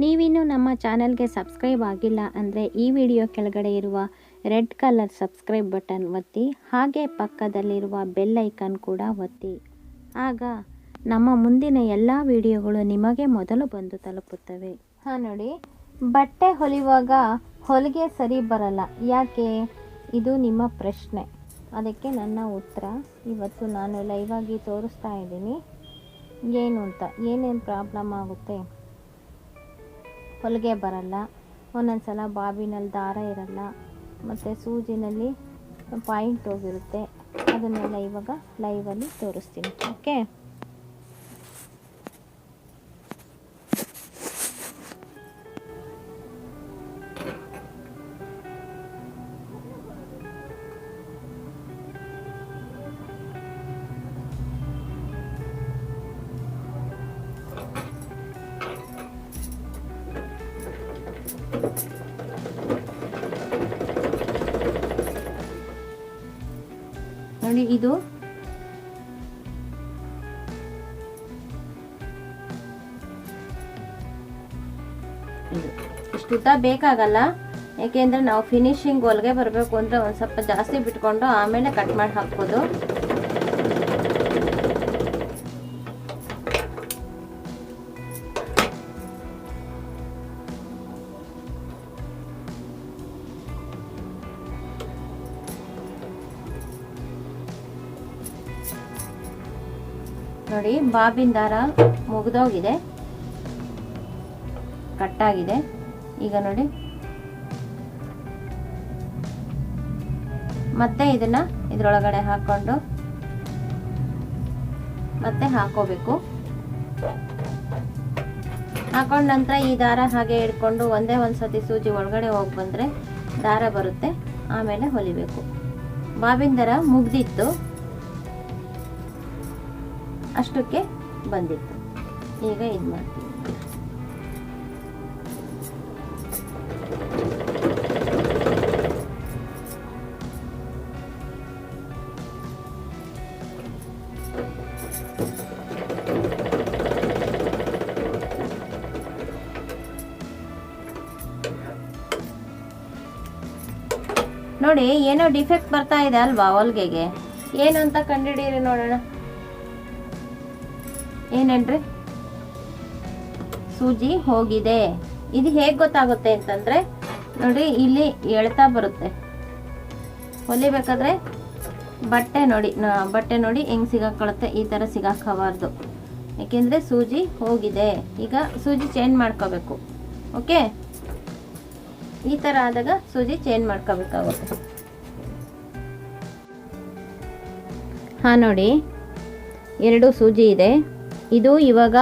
ನೀವಿನ್ನೂ ನಮ್ಮ ಚಾನಲ್ಗೆ ಸಬ್ಸ್ಕ್ರೈಬ್ ಆಗಿಲ್ಲ ಅಂದರೆ ಈ ವಿಡಿಯೋ ಕೆಳಗಡೆ ಇರುವ ರೆಡ್ ಕಲರ್ ಸಬ್ಸ್ಕ್ರೈಬ್ ಬಟನ್ ಒತ್ತಿ, ಹಾಗೆ ಪಕ್ಕದಲ್ಲಿರುವ ಬೆಲ್ ಐಕನ್ ಕೂಡ ಒತ್ತಿ. ಆಗ ನಮ್ಮ ಮುಂದಿನ ಎಲ್ಲ ವಿಡಿಯೋಗಳು ನಿಮಗೆ ಮೊದಲು ಬಂದು ತಲುಪುತ್ತವೆ. ಹಾಂ, ನೋಡಿ. ಬಟ್ಟೆ ಹೊಲಿಯುವಾಗ ಹೊಲಿಗೆ ಸರಿ ಬರಲ್ಲ. ಯಾಕೆ? ಇದು ನಿಮ್ಮ ಪ್ರಶ್ನೆ. ಅದಕ್ಕೆ ನನ್ನ ಉತ್ತರ. ಇವತ್ತು ನಾನು ಲೈವಾಗಿ ತೋರಿಸ್ತಾ ಇದ್ದೀನಿ. ಏನು ಅಂತ? ಏನೇನು ಪ್ರಾಬ್ಲಮ್ ಆಗುತ್ತೆ? ಹೊಲಿಗೆ ಬರಲ್ಲ. ಒಂದೊಂದು ಸಲ ಬಾಬಿನಲ್ಲಿ ದಾರ ಇರಲ್ಲ. ಮತ್ತು ಸೂಜಿನಲ್ಲಿ ಪಾಯಿಂಟ್ ಹೋಗಿರುತ್ತೆ. ಅದನ್ನೆಲ್ಲ ಇವಾಗ ಲೈವಲ್ಲಿ ತೋರಿಸ್ತೀನಿ. ಓಕೆ ನೋಡಿ, ಇದು ಇಷ್ಟುದ್ದ ಇಷ್ಟು ಬೇಕಾಗಲ್ಲ. ಯಾಕೆಂದ್ರೆ ನಾವು ಫಿನಿಶಿಂಗ್ ಹೊಲಿಗೆ ಬರಬೇಕು ಅಂದ್ರೆ ಒಂದು ಸ್ವಲ್ಪ ಜಾಸ್ತಿ ಬಿಟ್ಕೊಂಡು ಆಮೇಲೆ ಕಟ್ ಮಾಡಿ ಹಾಕ್ಬೋದು. ನೋಡಿ, ಬಾಬಿನ ದಾರ ಮುಗಿದೋಗಿದೆ. ಕಟ್ಟಾಗಿದೆ. ಈಗ ನೋಡಿ. ಮತ್ತೆ ಇದನ್ನ ಇದ್ರೊಳಗಡೆ ಹಾಕೊಂಡು, ಮತ್ತೆ ಹಾಕೋಬೇಕು. ಹಾಕೊಂಡ ನಂತರ ಈ ದಾರ ಹಾಗೆ ಹಿಡ್ಕೊಂಡು ಒಂದೇ ಒಂದು ಸತಿ ಸೂಜಿ ಒಳಗಡೆ ಹೋಗಿ ಬಂದರೆ ದಾರ ಬರುತ್ತೆ, ಆಮೇಲೆ ಹೊಲಿಬೇಕು. ಬಾಬಿನ ದಾರ ಮುಗ್ದಿತ್ತು. ಅಷ್ಟಕ್ಕೆ ಬಂದಿತ್ತು. ಈಗ ಇದು ಮಾಡ್ತೀವಿ? ನೋಡಿ, ಏನೋ ಡಿಫೆಕ್ಟ್ ಬರ್ತಾ ಇದೆ ಅಲ್ವಾ ಹೊಲ್ಗೆಗೆ ಏನು ಅಂತ ಕಂಡುಹಿಡಿಯಿರಿ ನೋಡೋಣ. ಏನೇನ್ರಿ ಸೂಜಿ ಹೋಗಿದೆ. ಇದು ಹೇಗೆ ಗೊತ್ತಾಗುತ್ತೆ ಅಂತಂದ್ರೆ ನೋಡಿ, ಇಲ್ಲಿ ಎಳ್ತಾ ಬರುತ್ತೆ. ಹೊಲಿಬೇಕಾದ್ರೆ ಬಟ್ಟೆ ನೋಡಿ ಬಟ್ಟೆ ನೋಡಿ ಹೆಂಗ್ ಸಿಗಾಕೊಳ್ಳುತ್ತೆ, ಈ ಥರ ಸಿಗಾಕಬಾರ್ದು. ಯಾಕೆಂದ್ರೆ ಸೂಜಿ ಹೋಗಿದೆ. ಈಗ ಸೂಜಿ ಚೇಂಜ್ ಮಾಡ್ಕೋಬೇಕು. ಓಕೆ? ಈ ಥರ ಆದಾಗ ಸೂಜಿ ಚೇಂಜ್ ಮಾಡ್ಕೋಬೇಕಾಗುತ್ತೆ. ಹಾಂ ನೋಡಿ, ಎರಡು ಸೂಜಿ ಇದೆ. ಇದು ಇವಾಗ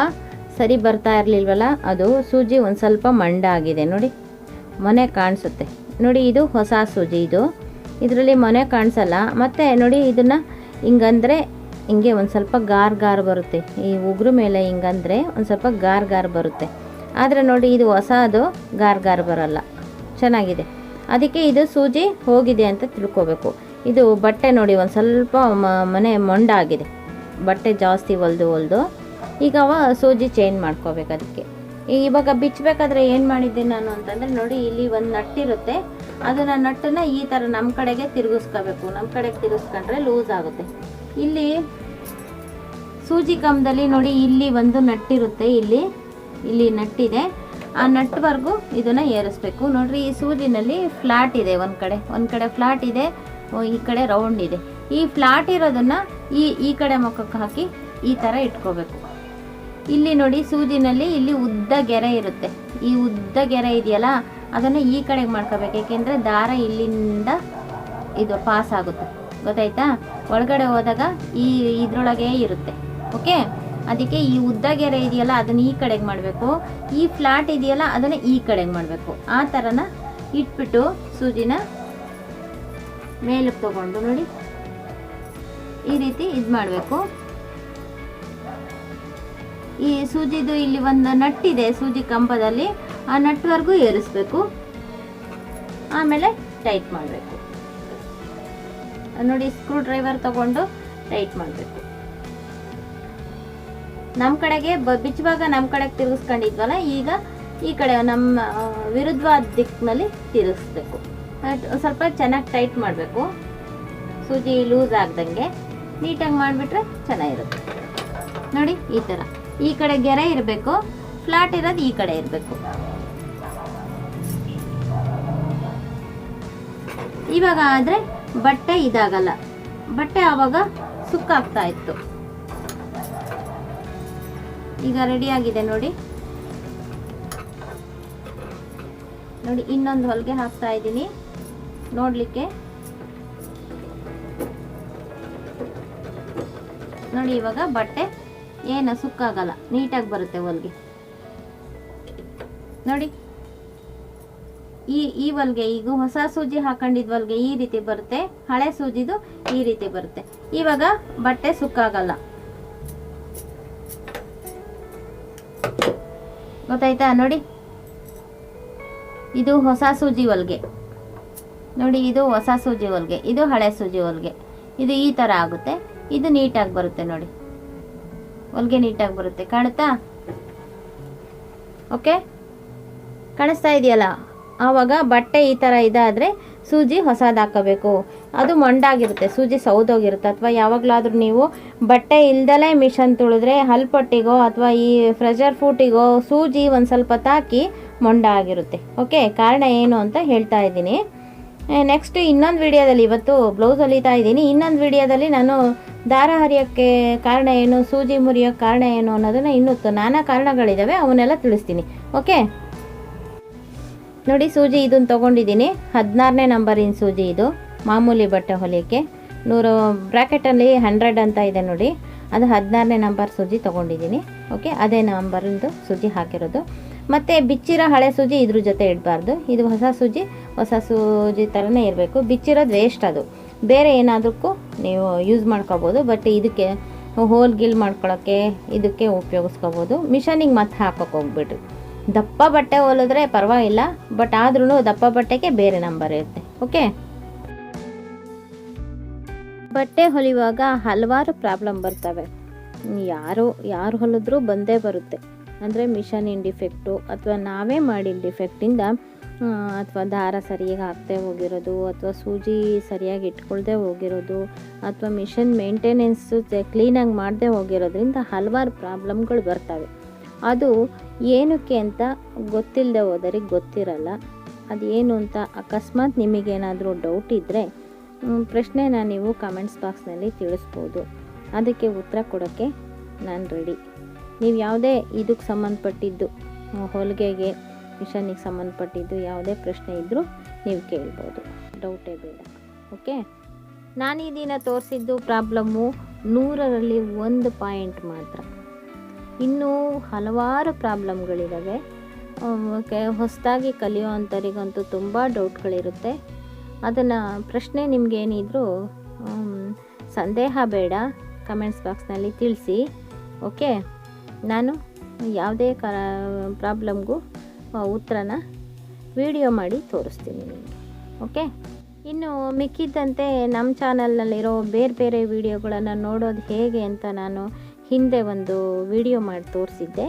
ಸರಿ ಬರ್ತಾ ಇರಲಿಲ್ವಲ್ಲ, ಅದು ಸೂಜಿ ಒಂದು ಸ್ವಲ್ಪ ಮಂಡ ಆಗಿದೆ, ನೋಡಿ. ಮೊನೆ ಕಾಣಿಸುತ್ತೆ. ನೋಡಿ, ಇದು ಹೊಸ ಸೂಜಿ ಇದು. ಇದರಲ್ಲಿ ಮೊನೆ ಕಾಣಿಸಲ್ಲ, ಮತ್ತು ನೋಡಿ ಇದನ್ನು ಹಿಂಗಂದರೆ ಹಿಂಗೆ ಒಂದು ಸ್ವಲ್ಪ ಗಾರ್ ಗಾರ್ ಬರುತ್ತೆ. ಈ ಉಗುರು ಮೇಲೆ ಹಿಂಗಂದರೆ ಒಂದು ಸ್ವಲ್ಪ ಗಾರ್ ಗಾರ್ ಬರುತ್ತೆ. ಆದರೆ ನೋಡಿ, ಇದು ಹೊಸ ಅದು ಗಾರ್ ಗಾರ್ ಬರಲ್ಲ. ಚೆನ್ನಾಗಿದೆ. ಅದಕ್ಕೆ ಇದು ಸೂಜಿ ಹೋಗಿದೆ ಅಂತ ತಿಳ್ಕೊಬೇಕು. ಇದು ಬಟ್ಟೆ ನೋಡಿ, ಒಂದು ಸ್ವಲ್ಪ ಮನೆ ಮೊಂಡಾಗಿದೆ ಬಟ್ಟೆ ಜಾಸ್ತಿ ಹೊಲ್ದು ಹೊಲ್ದು ಈಗ ಅವ ಸೂಜಿ ಚೇಂಜ್ ಮಾಡ್ಕೋಬೇಕು ಅದಕ್ಕೆ. ಇವಾಗ ಬಿಚ್ಚಬೇಕಾದ್ರೆ ಏನು ಮಾಡಿದ್ದೆ ನಾನು ಅಂತಂದರೆ ನೋಡಿ, ಇಲ್ಲಿ ಒಂದು ನಟ್ಟಿರುತ್ತೆ ಅದನ್ನು ನಟ್ಟನ್ನು ಈ ಥರ ನಮ್ಮ ಕಡೆಗೆ ತಿರುಗಿಸ್ಕೋಬೇಕು. ನಮ್ಮ ಕಡೆಗೆ ತಿರುಗಿಸ್ಕೊಂಡ್ರೆ ಲೂಸ್ ಆಗುತ್ತೆ. ಇಲ್ಲಿ ಸೂಜಿ ಕಂಬದಲ್ಲಿ ನೋಡಿ, ಇಲ್ಲಿ ಒಂದು ನಟ್ಟಿರುತ್ತೆ ಇಲ್ಲಿ ಇಲ್ಲಿ ನಟ್ಟಿದೆ ಆ ನಟ್ವರೆಗೂ ಇದನ್ನು ಏರಿಸ್ಬೇಕು. ನೋಡಿರಿ, ಈ ಸೂಜಿನಲ್ಲಿ ಫ್ಲಾಟ್ ಇದೆ ಒಂದು ಕಡೆ. ಒಂದು ಕಡೆ ಫ್ಲಾಟ್ ಇದೆ, ಈ ಕಡೆ ರೌಂಡ್ ಇದೆ. ಈ ಫ್ಲಾಟ್ ಇರೋದನ್ನು ಈ ಈ ಕಡೆ ಮುಖಕ್ಕೆ ಹಾಕಿ ಈ ಥರ ಇಟ್ಕೋಬೇಕು. ಇಲ್ಲಿ ನೋಡಿ ಸೂಜಿನಲ್ಲಿ ಇಲ್ಲಿ ಉದ್ದ ಗೆರೆ ಇರುತ್ತೆ. ಈ ಉದ್ದ ಗೆರೆ ಇದೆಯಲ್ಲ, ಅದನ್ನು ಈ ಕಡೆಗೆ ಮಾಡ್ಕೋಬೇಕು. ಏಕೆಂದರೆ ದಾರ ಇಲ್ಲಿಂದ ಇದು ಪಾಸ್ ಆಗುತ್ತೆ. ಗೊತ್ತಾಯ್ತಾ? ಒಳಗಡೆ ಹೋದಾಗ ಈ ಇದರೊಳಗೆ ಇರುತ್ತೆ. ಓಕೆ ಅದಕ್ಕೆ ಈ ಉದ್ದ ಗೆರೆ ಇದೆಯಲ್ಲ, ಅದನ್ನು ಈ ಕಡೆಗೆ ಮಾಡಬೇಕು. ಈ ಫ್ಲಾಟ್ ಇದೆಯಲ್ಲ, ಅದನ್ನು ಈ ಕಡೆಗೆ ಮಾಡಬೇಕು. ಆ ಥರನ ಇಟ್ಬಿಟ್ಟು ಸೂಜಿನ ಮೇಲಕ್ಕೆ ತೊಗೊಂಡು ನೋಡಿ. ಈ ರೀತಿ ಇದು ಮಾಡಬೇಕು ಈ ಸೂಜಿದು ಇಲ್ಲಿ ಒಂದು ನಟ್ಟಿದೆ ಸೂಜಿ ಕಂಬದಲ್ಲಿ. ಆ ನಟ್ವರೆಗೂ ಏರಿಸ್ಬೇಕು. ಆಮೇಲೆ ಟೈಟ್ ಮಾಡಬೇಕು. ನೋಡಿ ಸ್ಕ್ರೂ ಡ್ರೈವರ್ ತಗೊಂಡು ಟೈಟ್ ಮಾಡಬೇಕು. ನಮ್ಮ ಕಡೆಗೆ ಬಿಚ್ಚುವಾಗ ನಮ್ಮ ಕಡೆಗೆ ತಿರುಗಿಸ್ಕೊಂಡಿದ್ವಲ್ಲ, ಈಗ ಈ ಕಡೆ ನಮ್ಮ ವಿರುದ್ಧವಾದ ದಿಕ್ಕಿನಲ್ಲಿ ತಿರುಗಿಸ್ಬೇಕು. ಸ್ವಲ್ಪ ಚೆನ್ನಾಗಿ ಟೈಟ್ ಮಾಡಬೇಕು. ಸೂಜಿ ಲೂಸ್ ಆಗ್ದಂಗೆ. ನೀಟಾಗಿ ಮಾಡಿಬಿಟ್ರೆ ಚೆನ್ನಾಗಿರುತ್ತೆ. ನೋಡಿ, ಈ ಥರ ಈ ಕಡೆ ಗೆರೆ ಇರಬೇಕು ಫ್ಲಾಟ್ ಇರೋದು ಈ ಕಡೆ ಇರಬೇಕು. ಇವಾಗ ಆದರೆ ಬಟ್ಟೆ ಇದಾಗಲ್ಲ. ಬಟ್ಟೆ ಆವಾಗ ಸುಕ್ಕಾಗ್ತಾ ಇತ್ತು. ಈಗ ರೆಡಿ ಆಗಿದೆ ನೋಡಿ. ನೋಡಿ, ಇನ್ನೊಂದು ಹೊಲಿಗೆ ಹಾಕ್ತಾ ಇದ್ದೀನಿ. ನೋಡಲಿಕ್ಕೆ. ನೋಡಿ, ಇವಾಗ ಬಟ್ಟೆ ಏನು ಸುಕ್ಕಾಗಲ್ಲ ನೀಟಾಗಿ ಬರುತ್ತೆ ಹೊಲ್ಗೆ ನೋಡಿ. ಈ ಈ ಹೊಲ್ಗೆ ಈಗ ಹೊಸ ಸೂಜಿ ಹಾಕೊಂಡಿದ್ ಹೊಲ್ಗೆ ಈ ರೀತಿ ಬರುತ್ತೆ, ಹಳೆ ಸೂಜಿದು ಈ ರೀತಿ ಬರುತ್ತೆ. ಇವಾಗ ಬಟ್ಟೆ ಸುಕ್ಕಾಗಲ್ಲ ಗೊತ್ತಾಯ್ತಾ? ನೋಡಿ. ಇದು ಹೊಸ ಸೂಜಿ ಹೊಲ್ಗೆ ನೋಡಿ, ಇದು ಹೊಸ ಸೂಜಿ ಹೊಲ್ಗೆ ಇದು ಹಳೆ ಸೂಜಿ ಹೊಲ್ಗೆ ಇದು ಈ ಥರ ಆಗುತ್ತೆ. ಇದು ನೀಟಾಗಿ ಬರುತ್ತೆ ನೋಡಿ. ಹೊಲ್ಗೆ ನೀಟಾಗಿ ಬರುತ್ತೆ. ಕಾಣುತ್ತಾ? ಓಕೆ ಕಾಣಿಸ್ತಾ ಇದೆಯಲ್ಲ? ಆವಾಗ ಬಟ್ಟೆ ಈ ಥರ ಇದಾದರೆ ಸೂಜಿ ಹೊಸದು ಹಾಕೋಬೇಕು. ಅದು ಮೊಂಡಾಗಿರುತ್ತೆ, ಸೂಜಿ ಸೌದೋಗಿರುತ್ತೆ. ಅಥವಾ ಯಾವಾಗಲಾದರೂ ನೀವು ಬಟ್ಟೆ ಇಲ್ದಲೇ ಮಿಷನ್ ತುಳಿದ್ರೆ ಹಲ್ಪಟ್ಟಿಗೋ ಅಥವಾ ಈ ಫ್ರೆಜರ್ ಫೂಟಿಗೋ ಸೂಜಿ ಒಂದು ಸ್ವಲ್ಪ ತಾಕಿ ಮೊಂಡ ಆಗಿರುತ್ತೆ ಓಕೆ ಕಾರಣ ಏನು ಅಂತ ಹೇಳ್ತಾ ಇದ್ದೀನಿ. ನೆಕ್ಸ್ಟ್ ಇನ್ನೊಂದು ವಿಡಿಯೋದಲ್ಲಿ ಇವತ್ತು ಬ್ಲೌಸ್ ಹೊಲಿತಾ ಇದ್ದೀನಿ. ಇನ್ನೊಂದು ವಿಡಿಯೋದಲ್ಲಿ ನಾನು ದಾರ ಹರಿಯೋಕ್ಕೆ ಕಾರಣ ಏನು, ಸೂಜಿ ಮುರಿಯೋಕ್ಕೆ ಕಾರಣ ಏನು ಅನ್ನೋದನ್ನು ಇನ್ನೂ ನಾನಾ ಕಾರಣಗಳಿದ್ದಾವೆ ಅವನ್ನೆಲ್ಲ ತಿಳಿಸ್ತೀನಿ. ಓಕೆ ನೋಡಿ, ಸೂಜಿ ಇದನ್ನು ತೊಗೊಂಡಿದ್ದೀನಿ. ಹದಿನಾರನೇ ನಂಬರಿನ ಸೂಜಿ ಇದು, ಮಾಮೂಲಿ ಬಟ್ಟೆ ಹೊಲಿಯೋಕ್ಕೆ ನೂರು ಬ್ರ್ಯಾಕೆಟಲ್ಲಿ ಹಂಡ್ರೆಡ್ ಅಂತ ಇದೆ ನೋಡಿ. ಅದು ಹದಿನಾರನೇ ನಂಬರ್ ಸೂಜಿ ತೊಗೊಂಡಿದ್ದೀನಿ. ಓಕೆ ಅದೇ ನಂಬರಿಂದು ಸೂಜಿ ಹಾಕಿರೋದು. ಮತ್ತು ಬಿಚ್ಚಿರೋ ಹಳೆ ಸೂಜಿ ಇದ್ರ ಜೊತೆ ಇಡಬಾರ್ದು. ಇದು ಹೊಸ ಸೂಜಿ ಹೊಸ ಸೂಜಿ ಥರನೇ ಇರಬೇಕು. ಬಿಚ್ಚಿರೋದು ವೇಸ್ಟ್ ಅದು. ಬೇರೆ ಏನಾದಕ್ಕೂ ನೀವು ಯೂಸ್ ಮಾಡ್ಕೋಬೋದು ಬಟ್ ಇದಕ್ಕೆ ಹೋಲ್ ಗಿಲ್ ಮಾಡ್ಕೊಳ್ಳೋಕ್ಕೆ ಇದಕ್ಕೆ ಉಪಯೋಗಿಸ್ಕೋಬೋದು. ಮಿಷನಿಗೆ ಮತ್ತೆ ಹಾಕೋಕೆ ಹೋಗ್ಬಿಡ್ರಿ. ದಪ್ಪ ಬಟ್ಟೆ ಹೊಲಿದ್ರೆ ಪರವಾಗಿಲ್ಲ ಬಟ್ ಆದ್ರೂ ದಪ್ಪ ಬಟ್ಟೆಗೆ ಬೇರೆ ನಂಬರ್ ಇರುತ್ತೆ. ಓಕೆ ಬಟ್ಟೆ ಹೊಲಿಯುವಾಗ ಹಲವಾರು ಪ್ರಾಬ್ಲಮ್ ಬರ್ತವೆ. ಯಾರು ಯಾರು ಹೊಲಿದ್ರೂ ಬಂದೇ ಬರುತ್ತೆ. ಅಂದರೆ ಮಿಷನಿನ ಡಿಫೆಕ್ಟು ಅಥವಾ ನಾವೇ ಮಾಡಿದ ಡಿಫೆಕ್ಟಿಂದ ಅಥವಾ ದಾರ ಸರಿಯಾಗಿ ಹಾಕ್ತೇ ಹೋಗಿರೋದು, ಅಥವಾ ಸೂಜಿ ಸರಿಯಾಗಿ ಇಟ್ಕೊಳ್ದೆ ಹೋಗಿರೋದು, ಅಥವಾ ಮಿಷನ್ ಮೇಂಟೆನೆನ್ಸು ಕ್ಲೀನಾಗಿ ಮಾಡದೆ ಹೋಗಿರೋದ್ರಿಂದ ಹಲವಾರು ಪ್ರಾಬ್ಲಮ್ಗಳು ಬರ್ತವೆ. ಅದು ಏನಕ್ಕೆ ಅಂತ ಗೊತ್ತಿಲ್ಲದೆ ಹೋದರಿಗೆ ಗೊತ್ತಿರಲ್ಲ. ಅದೇನು ಅಂತ ಅಕಸ್ಮಾತ್ ನಿಮಗೇನಾದರೂ ಡೌಟ್ ಇದ್ದರೆ ಪ್ರಶ್ನೆನ ನೀವು ಕಮೆಂಟ್ಸ್ ಬಾಕ್ಸ್ನಲ್ಲಿ ತಿಳಿಸ್ಬೋದು. ಅದಕ್ಕೆ ಉತ್ತರ ಕೊಡೋಕ್ಕೆ ನಾನು ರೆಡಿ ನೀವು ಯಾವುದೇ ಇದಕ್ಕೆ ಸಂಬಂಧಪಟ್ಟಿದ್ದು, ಹೊಲಿಗೆಗೆ ಮಿಷನಿಗೆ ಸಂಬಂಧಪಟ್ಟಿದ್ದು ಯಾವುದೇ ಪ್ರಶ್ನೆ ಇದ್ದರೂ ನೀವು ಕೇಳ್ಬೋದು. ಡೌಟೇ ಬೇಡ. ಓಕೆ ನಾನು ಈ ದಿನ ತೋರಿಸಿದ್ದು ಪ್ರಾಬ್ಲಮ್ಮು ನೂರರಲ್ಲಿ ಒಂದು ಪಾಯಿಂಟ್ ಮಾತ್ರ. ಇನ್ನೂ ಹಲವಾರು ಪ್ರಾಬ್ಲಮ್ಗಳಿದ್ದಾವೆ ಹೊಸದಾಗಿ ಕಲಿಯೋವಂಥವ್ರಿಗಂತೂ ತುಂಬ ಡೌಟ್ಗಳಿರುತ್ತೆ. ಅದನ್ನು ಪ್ರಶ್ನೆ ನಿಮಗೇನಿದ್ರು ಸಂದೇಹ ಬೇಡ. ಕಮೆಂಟ್ಸ್ ಬಾಕ್ಸ್ನಲ್ಲಿ ತಿಳಿಸಿ. ಓಕೆ ನಾನು ಯಾವುದೇ ಕ ಪ್ರಾಬ್ಲಮ್ಗೂ ಉತ್ತರನ ವಿಡಿಯೋ ಮಾಡಿ ತೋರಿಸ್ತೀನಿ ನಿಮಗೆ. ಓಕೆ? ಇನ್ನು ಮಿಕ್ಕಿದ್ದಂತೆ ನಮ್ಮ ಚಾನಲ್ನಲ್ಲಿರೋ ಬೇರೆ ಬೇರೆ ವಿಡಿಯೋಗಳನ್ನು ನೋಡೋದು ಹೇಗೆ ಅಂತ ನಾನು ಹಿಂದೆ ಒಂದು ವಿಡಿಯೋ ಮಾಡಿ ತೋರಿಸಿದ್ದೆ.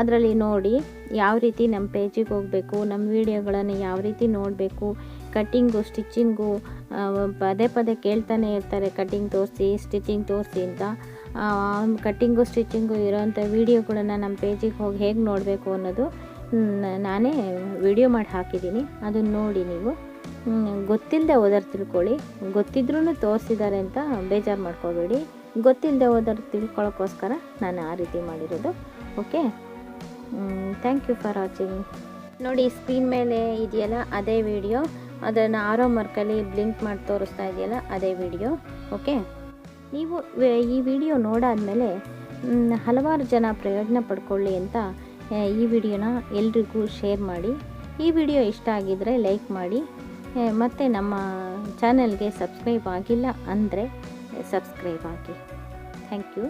ಅದರಲ್ಲಿ ನೋಡಿ ಯಾವ ರೀತಿ ನಮ್ಮ ಪೇಜಿಗೆ ಹೋಗಬೇಕು, ನಮ್ಮ ವಿಡಿಯೋಗಳನ್ನು ಯಾವ ರೀತಿ ನೋಡಬೇಕು, ಕಟ್ಟಿಂಗು, ಸ್ಟಿಚ್ಚಿಂಗು ಪದೇ ಪದೇ ಕೇಳ್ತಾನೆ ಇರ್ತಾರೆ ಕಟ್ಟಿಂಗ್ ತೋರಿಸಿ ಸ್ಟಿಚಿಂಗ್ ತೋರಿಸಿ ಅಂತ. ಕಟ್ಟಿಂಗು ಸ್ಟಿಚಿಂಗು ಇರೋವಂಥ ವೀಡಿಯೋಗಳನ್ನು ನಮ್ಮ ಪೇಜಿಗೆ ಹೋಗಿ ಹೇಗೆ ನೋಡಬೇಕು ಅನ್ನೋದು ನಾನೇ ವಿಡಿಯೋ ಮಾಡಿ ಹಾಕಿದ್ದೀನಿ ಅದನ್ನು ನೋಡಿ ನೀವು. ಗೊತ್ತಿಲ್ಲದೆ ಓದೋರು ತಿಳ್ಕೊಳ್ಳಿ. ಗೊತ್ತಿದ್ರೂ ತೋರಿಸಿದ್ದಾರೆ ಅಂತ ಬೇಜಾರು ಮಾಡ್ಕೋಬೇಡಿ. ಗೊತ್ತಿಲ್ಲದೆ ಓದರ್ ತಿಳ್ಕೊಳ್ಳೋಕ್ಕೋಸ್ಕರ ನಾನು ಆ ರೀತಿ ಮಾಡಿರೋದು. Okay thank you for watching ನೋಡಿ ಸ್ಕ್ರೀನ್ ಮೇಲೆ ಇದೆಯಲ್ಲ ಅದೇ ವಿಡಿಯೋ ಅದನ್ನು ಆರೋ ಮಾರ್ಕಲ್ಲಿ ಬ್ಲಿಂಕ್ ಮಾಡಿ ತೋರಿಸ್ತಾ ಇದೆಯಲ್ಲ ಅದೇ ವಿಡಿಯೋ ಓಕೆ ನೀವು ಈ ವಿಡಿಯೋ ನೋಡಾದಮೇಲೆ ಹಲವಾರು ಜನ ಪ್ರಯೋಜನ ಪಡ್ಕೊಳ್ಳಿ ಅಂತ ಈ ವಿಡಿಯೋನ ಎಲ್ರಿಗೂ ಶೇರ್ ಮಾಡಿ. ಈ ವಿಡಿಯೋ ಇಷ್ಟ ಆಗಿದ್ದರೆ ಲೈಕ್ ಮಾಡಿ. ಮತ್ತು ನಮ್ಮ ಚಾನಲ್ಗೆ ಸಬ್ಸ್ಕ್ರೈಬ್ ಆಗಿಲ್ಲ ಅಂದರೆ ಸಬ್ಸ್ಕ್ರೈಬ್ ಆಗಿ ಥ್ಯಾಂಕ್ ಯು.